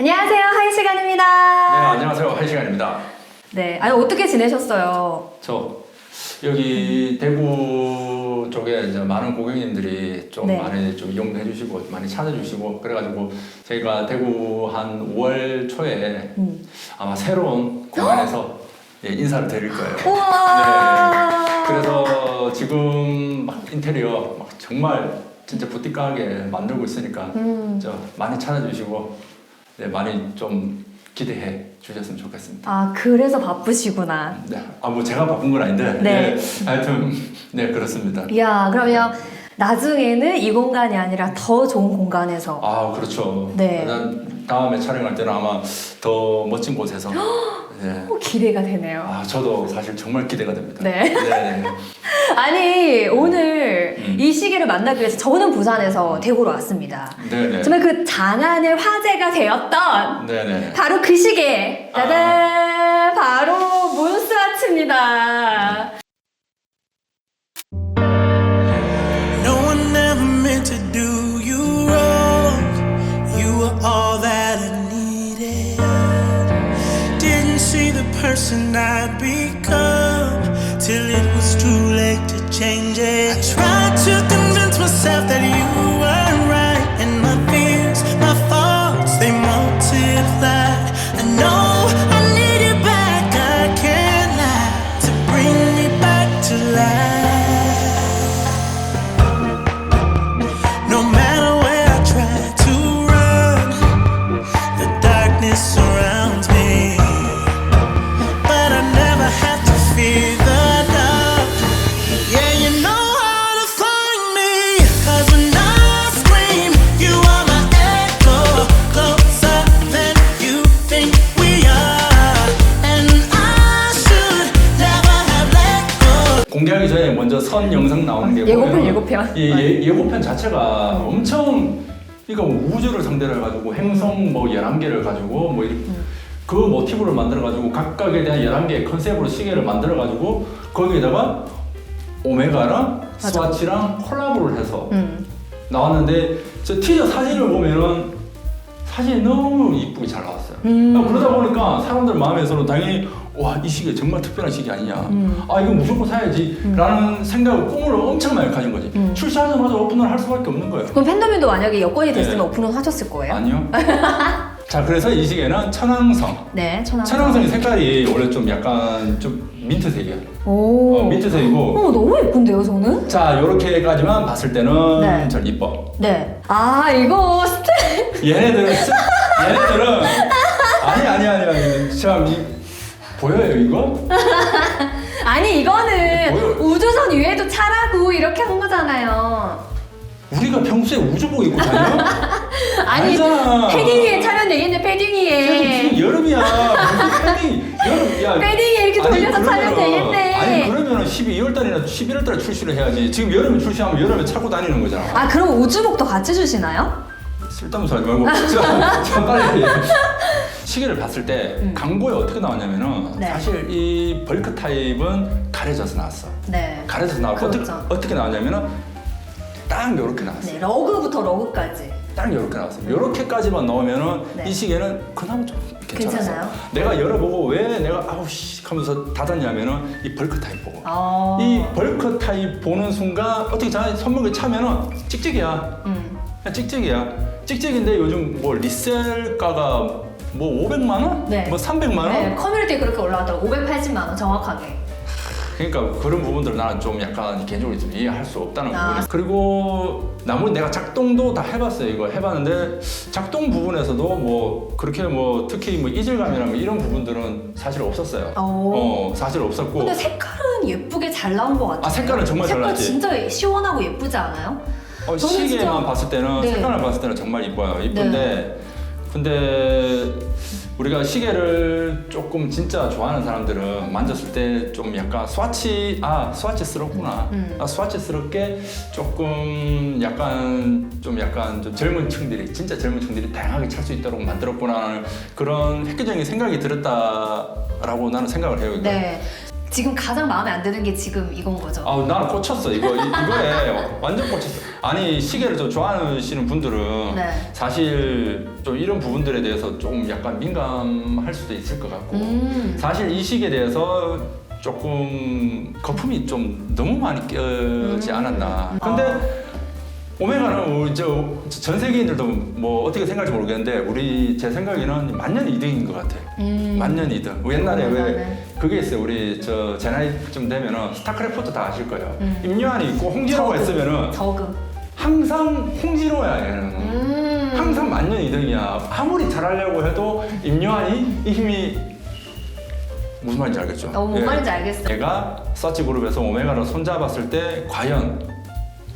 안녕하세요. 하이 시간입니다. 네, 안녕하세요. 한 시간입니다. 네. 아니, 어떻게 지내셨어요? 저 여기 대구 쪽에 이제 많은 고객님들이 좀 네. 많이 좀 이용해 주시고 많이 찾아주시고 그래가지고 저희가 대구 한 5월 초에 음. 아마 새로운 공간에서 예, 인사를 드릴 거예요. 우와. 네. 그래서 지금 막 인테리어 막 정말 진짜 부티크하게 만들고 있으니까 음. 저 많이 찾아주시고 네, 많이 좀 기대해 주셨으면 좋겠습니다. 아, 그래서 바쁘시구나. 네, 아 뭐 제가 바쁜 건 아닌데, 네. 네, 하여튼 네 그렇습니다. 이야, 그러면 나중에는 이 공간이 아니라 더 좋은 공간에서. 아 그렇죠. 네. 난 다음에 촬영할 때는 아마 더 멋진 곳에서. 네. 어, 기대가 되네요. 아 저도 사실 정말 기대가 됩니다. 네. 네. 아니, 오늘 음. 이 시기를 만나기 위해서 저는 부산에서 대구로 왔습니다. 네네. 정말 그 장안의 화제가 되었던 네네. 바로 그 시계 짜잔 바로 몬스와츠입니다 tonight. 예고편. 이 예, 예고편 자체가 엄청 이거 뭐 우주를 상대로 해가지고 행성 뭐 11개를 가지고 뭐 이렇게 그 모티브를 만들어가지고 각각에 대한 11개의 컨셉으로 시계를 만들어가지고 거기에다가 오메가랑 맞아. 스와치랑 콜라보를 해서 음. 나왔는데 저 티저 사진을 보면은 사진이 너무 이쁘게 잘 나왔어요. 음. 그러다 보니까 사람들 마음에서는 당연히 와 이 시계 정말 특별한 시계 아니냐. 음. 아 이거 무조건 사야지라는 생각을 꿈을 엄청 많이 가진 거지. 음. 출시하자마자 오픈을 할 수밖에 없는 거예요. 그럼 팬더민도 만약에 여건이 됐으면 네. 오픈을 하셨을 거예요? 아니요. 자 그래서 이 시계는 천왕성. 네 천왕 천왕성의 색깔이 원래 좀 약간 좀 민트색이야. 오 어, 민트색이고. 어 너무 예쁜데요 저는? 자 이렇게까지만 봤을 때는 네. 잘 이뻐. 네아 이거 스트 얘네들은 쓰- 얘네들은 아니 아니 아니 아니 참 이, 보여요 이거? 아니 이거는 뭐예요? 우주선 위에도 차라고 이렇게 한 거잖아요 우리가 평소에 우주복 입고 다녀? 아니 아니잖아. 패딩 위에 차면 되겠네 패딩 지금 위에 여름이야. 패딩 여름 야. 패딩 이렇게 돌려서 차면 그러면은- 되겠네. 아니 그러면은 12월 달이나 11월 달에 출시를 해야지. 지금 여름에 출시하면 여름에 차고 다니는 거잖아. 아 그럼 우주복도 같이 주시나요? 쓸데없는 소리 말고 자, 자 빨리 시계를 봤을 때 음. 광고에 어떻게 나왔냐면은 네. 사실 이 벌크 타입은 가려져서 나왔어. 네 가려져서 나왔고 어떻게, 그렇죠. 어떻게 나왔냐면은 딱 이렇게 나왔어. 네, 러그부터 러그까지. 딱 이렇게 나왔어요. 이렇게까지만 넣으면은 네. 이 시계는 그나마 좀 괜찮았어. 괜찮아요? 내가 열어보고 왜 내가 아우 씨 하면서 닫았냐면은 이 벌크 타입 보고. 어. 이 벌크 타입 보는 순간 어떻게 자 손목에 차면은 찍찍이야. 음. 그냥 찍찍이야. 찍찍인데 요즘 뭐 리셀가가 뭐 500만 원? 네. 뭐 300만 원? 네, 커뮤니티에 그렇게 올라왔더라고. 580만 원 정확하게. 그러니까 그런 부분들 나는 좀 약간 개인적으로 좀 이해할 수 없다는 아. 부분. 그리고 나머지 내가 작동도 다 해봤어요. 이거 해봤는데 작동 부분에서도 뭐 그렇게 뭐 특히 뭐 이질감이나 뭐 이런 부분들은 사실 없었어요. 오. 어 사실 없었고. 근데 색깔은 예쁘게 잘 나온 것 같아요. 아, 색깔은 정말 잘 색깔 나왔지. 진짜 시원하고 예쁘지 않아요? 어, 저는 시계만 진짜- 봤을 때는 네. 색깔을 봤을 때는 정말 이뻐요. 이쁜데 근데 우리가 시계를 조금 진짜 좋아하는 사람들은 만졌을 때 좀 약간 스와치 아 스와치스럽구나 음. 아 스와치스럽게 조금 약간 좀 약간 좀 젊은 층들이 진짜 젊은 층들이 다양하게 찰 수 있도록 만들었구나 하는 그런 획기적인 생각이 들었다라고 나는 생각을 해요. 네. 지금 가장 마음에 안 드는 게 지금 이건 거죠. 아 나는 꽂혔어 이거 이, 이거에 완전 꽂혔어 아니 시계를 좀 좋아하시는 분들은 네. 사실 좀 이런 부분들에 대해서 좀 약간 민감할 수도 있을 것 같고 음. 사실 이 시계에 대해서 조금 거품이 좀 너무 많이 껴지 음. 않았나 근데 오메가는 우리 저전 세계인들도 뭐 어떻게 생각할지 모르겠는데 우리 제 생각에는 만년 2등인 것 같아. 음. 만년 2등. 옛날에 왜 오메가는. 그게 있어요. 우리 저 제 나이쯤 되면은 스타크래프트 다 아실 거예요. 음. 임요한이 있고 홍진호가 저그. 있으면은 저그. 항상 홍진호야 얘는. 음. 항상 만년 2등이야. 아무리 잘하려고 해도 임요한이 이 힘이 무슨 말인지 알겠죠? 어, 뭔 예. 말인지 알겠어. 얘가 서치 그룹에서 오메가를 손잡았을 때 과연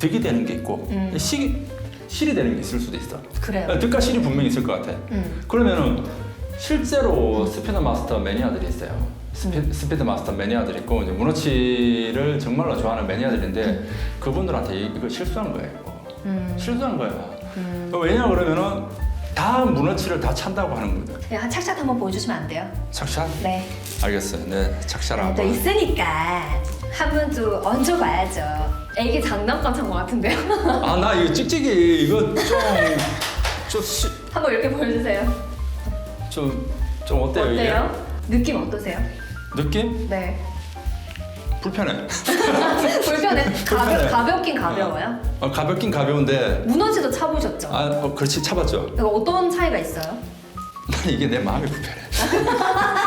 득이 되는 게 있고 음. 시, 실이 되는 게 있을 수도 있어. 그래요. 득과 실이 분명히 있을 것 같아. 음. 그러면은 실제로 스피드 마스터 매니아들이 있어요. 스피, 음. 스피드 마스터 매니아들이 있고 이제 문어치를 정말로 좋아하는 매니아들인데 그분들한테 이- 이거 실수한 거예요. 이거. 음. 실수한 거야. 음. 왜냐 그러면은 다 문어치를 다 찬다고 하는 거예요. 그냥 한 착샷 한번 보여주시면 안 돼요? 착샷? 네. 알겠어요. 네, 착샷 네, 한번. 또 있으니까 한번또 얹어봐야죠. 애기 장난감 산것 같은데요? 아 나 이거 찍찍이 이거 좀 좀 시... 한번 이렇게 보여주세요. 좀, 좀 어때요? 어때요? 느낌 어떠세요? 느낌? 네. 불편해. 불편해. 가벼, 불편해. 가볍긴 가벼워요. 어, 가볍긴 가벼운데 무너지도 차보셨죠? 아, 어, 그렇지 차봤죠. 이거 어떤 차이가 있어요? 난 이게 내 마음이 불편해.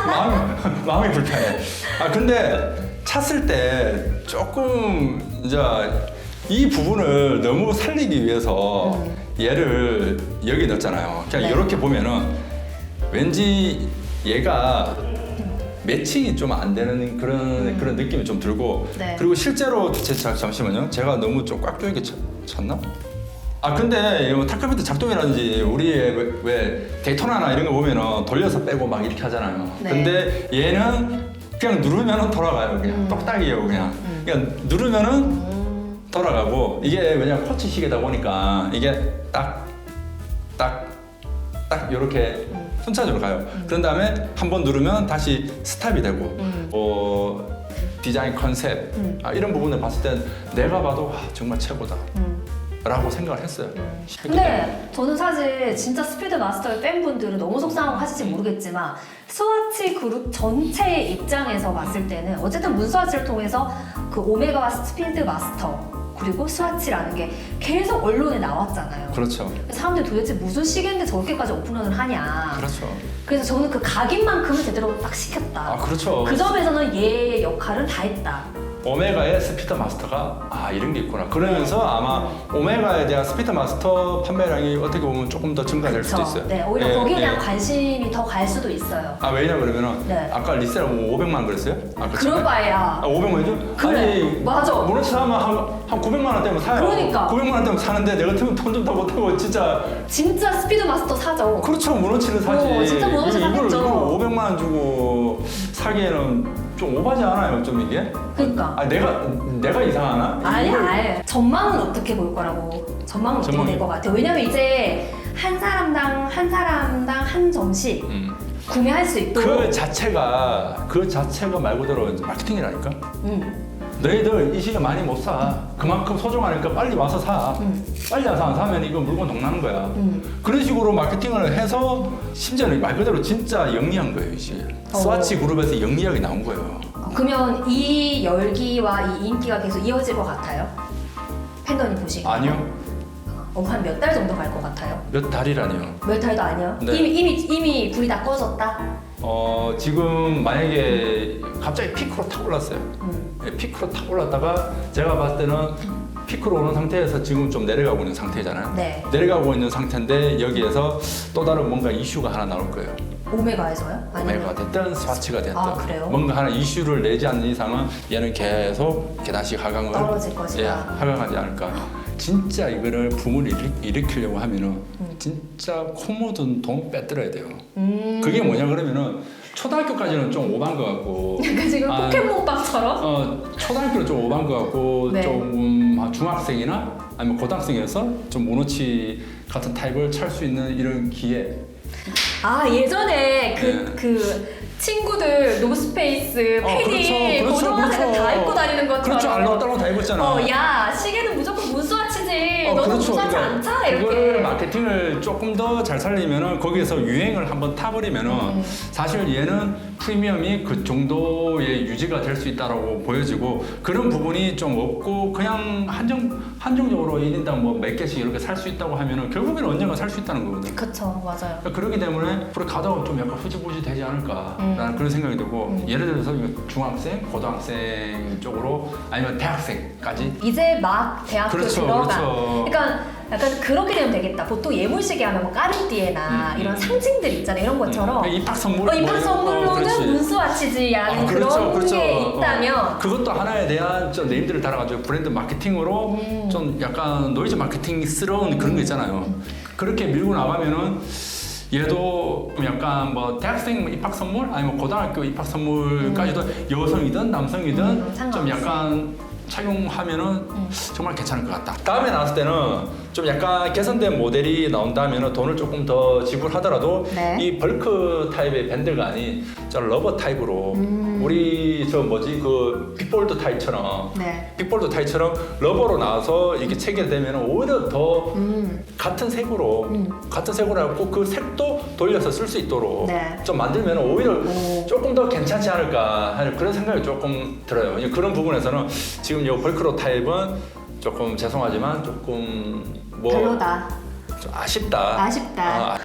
마음이, 마음이 불편해. 아 근데 찼을 때 조금 이제 이 부분을 너무 살리기 위해서 얘를 여기 넣었잖아요. 그냥 네. 이렇게 보면은 왠지 얘가 매칭이 좀 안 되는 그런 그런 느낌이 좀 들고 네. 그리고 실제로 제, 자, 잠시만요. 제가 너무 좀 꽉 조이게 찼, 찼나? 아 근데 뭐 타카미트 작동이라든지 우리 왜, 왜 데이토나나 이런 거 보면은 돌려서 빼고 막 이렇게 하잖아요. 네. 근데 얘는 그냥 누르면은 돌아가요. 그냥 음. 똑딱이에요. 그냥. 그냥 누르면은 음. 돌아가고 이게 왜냐 코치 시계다 보니까 이게 딱 딱 딱 이렇게 음. 순차적으로 가요. 그런 다음에 한 번 누르면 다시 스탑이 되고 음. 어, 디자인 컨셉 음. 아, 이런 부분을 봤을 땐 내가 봐도 와, 정말 최고다. 음. 라고 생각을 했어요. 근데 저는 사실 진짜 스피드 마스터의 팬분들은 너무 속상하실지 모르겠지만 스와치 그룹 전체의 입장에서 봤을 때는 어쨌든 문스와치를 통해서 그 오메가와 스피드 마스터 그리고 스와치라는 게 계속 언론에 나왔잖아요. 그렇죠. 사람들이 도대체 무슨 시계인데 저렇게까지 오픈런을 하냐. 그렇죠. 그래서 저는 그 각인만큼은 제대로 딱 시켰다. 아, 그렇죠. 그 점에서는 얘의 역할은 다 했다. 오메가의 스피드 마스터가 아 이런 게 있구나. 그러면서 아마 오메가에 대한 스피드 마스터 판매량이 어떻게 보면 조금 더 증가될 수도 그쵸? 있어요. 네, 오히려 예, 거기에 예. 대한 관심이 더 갈 수도 있어요. 아 왜냐 그러면은 네. 아까 리셀 500만 그랬어요? 아 그럴 바에야. 아 500만이죠? 그래, 맞아. 모노치 사면 한, 한 900만 원 때면 사요. 그러니까. 900만 원 때면 사는데 내가 돈좀더 못하고 진짜 진짜 스피드 마스터 사죠. 그렇죠 모노치를 사지. 어, 진짜 모노치 이걸, 사겠죠. 이걸 500만 원 주고 사기에는 좀 오바지 않아요 좀 이게? 그러니까. 아 내가 내가 이상하나? 아니, 이걸- 아니. 전망은 어떻게 볼 거라고. 전망은 어떻게 전망이- 될 것 같아요. 왜냐면 이제 한 사람당, 한 사람당 한 점씩 음. 구매할 수 있도록. 그 자체가 그 자체가 말 그대로 이제 마케팅이라니까. 음. 너희들 이 시계 많이 못 사. 그만큼 소중하니까 빨리 와서 사. 음. 빨리 와서 안 사면 이거 물건 동나는 거야. 음. 그런 식으로 마케팅을 해서 심지어는 말 그대로 진짜 영리한 거예요, 이제. 어. 스와치 그룹에서 영리하게 나온 거예요. 어, 그러면 이 열기와 이 인기가 계속 이어질 것 같아요? 팬더님 보시기에. 아니요. 어, 한몇 달 정도 갈 것 같아요? 몇 달이라니요. 몇 달도 아니요? 네. 이미, 이미, 이미 불이 다 꺼졌다? 어, 지금 만약에 갑자기 피크로 탁 올랐어요. 음. 예, 피크로 탁 올랐다가 제가 봤을 때는 피크로 오는 상태에서 지금 좀 내려가고 있는 상태잖아요. 네. 내려가고 있는 상태인데 여기에서 또 다른 뭔가 이슈가 하나 나올 거예요. 오메가에서요? 아니면 오메가 됐든 스와치가 됐든 아, 그래요? 뭔가 하나 이슈를 내지 않는 이상은 얘는 계속 계단식 하강을 떨어질 것이다. 예, 하강하지 않을까. 진짜 이거를 붐을 일으, 일으키려고 하면은 음. 진짜 코 묻은 돈 빼들어야 돼요. 음. 그게 뭐냐 그러면은 초등학교까지는 좀 오반 것 같고 약간 지금 아, 포켓몬빵처럼? 어 초등학교는 좀 오반 것 같고 네. 좀 아, 중학생이나 아니면 고등학생이어서 좀 모노치 같은 타입을 찰 수 있는 이런 기회 아 예전에 그 네. 그 친구들 노스페이스 어, 패디 그렇죠, 그렇죠, 고등학생 그렇죠. 다 입고 다니는 것처럼 그렇죠. 알록달록 다 입었잖아. 어, 야 시계는 무조건 어, 너는 그렇죠. 문수아치 그러니까 안 차? 이렇게 그거를 마케팅을 조금 더 잘 살리면은 거기에서 유행을 한번 타버리면은 음. 사실 얘는 프리미엄이 그 정도의 유지가 될 수 있다라고 보여지고 그런 부분이 좀 없고 그냥 한정 한정적으로 1인당 뭐 몇 개씩 이렇게 살 수 있다고 하면은 결국에는 언젠가 살 수 있다는 거거든. 그쵸 맞아요 그러니까 그렇기 때문에 우리 가다가 좀 약간 흐지부지 되지 않을까라는 음. 그런 생각이 들고 예를 들어서 중학생, 고등학생 쪽으로 아니면 대학생까지 이제 막 대학교 그렇죠, 들어가 그렇죠. 그러니까 약간 그렇게 되면 되겠다 보통 예물시계 하면 뭐 까르띠에나 음, 이런 음. 상징들 있잖아요 이런 것처럼 음, 입학 선물 어, 입학 뭐 선물로는 그렇지. 문수아치지라는 아, 그런 그렇죠, 게 어, 있다면 그것도 하나에 대한 좀 네임들을 달아가지고 브랜드 마케팅으로 음. 좀 약간 노이즈 마케팅스러운 그런 거 있잖아요. 그렇게 밀고 나가면은 얘도 좀 약간 뭐 대학생 입학 선물 아니면 고등학교 입학 선물까지도 여성이든 남성이든 음, 좀 상관없이. 약간 착용하면은 음. 정말 괜찮을 것 같다. 다음에 나왔을 때는 좀 약간 개선된 모델이 나온다면 돈을 조금 더 지불하더라도 네. 이 벌크 타입의 밴드가 아닌 저 러버 타입으로 음. 우리 저 뭐지 그 빅볼드 타입처럼 네. 빅볼드 타입처럼 러버로 나와서 이렇게 체결되면 오히려 더 음. 같은 색으로 음. 같은 색으로 해갖고 그 색도 돌려서 쓸 수 있도록 네. 좀 만들면 오히려 오. 조금 더 괜찮지 않을까 하는 그런 생각이 조금 들어요. 그런 부분에서는 지금 이 벌크로 타입은 조금 죄송하지만 조금 뭐 별로다 좀 아쉽다. 아쉽다. 아,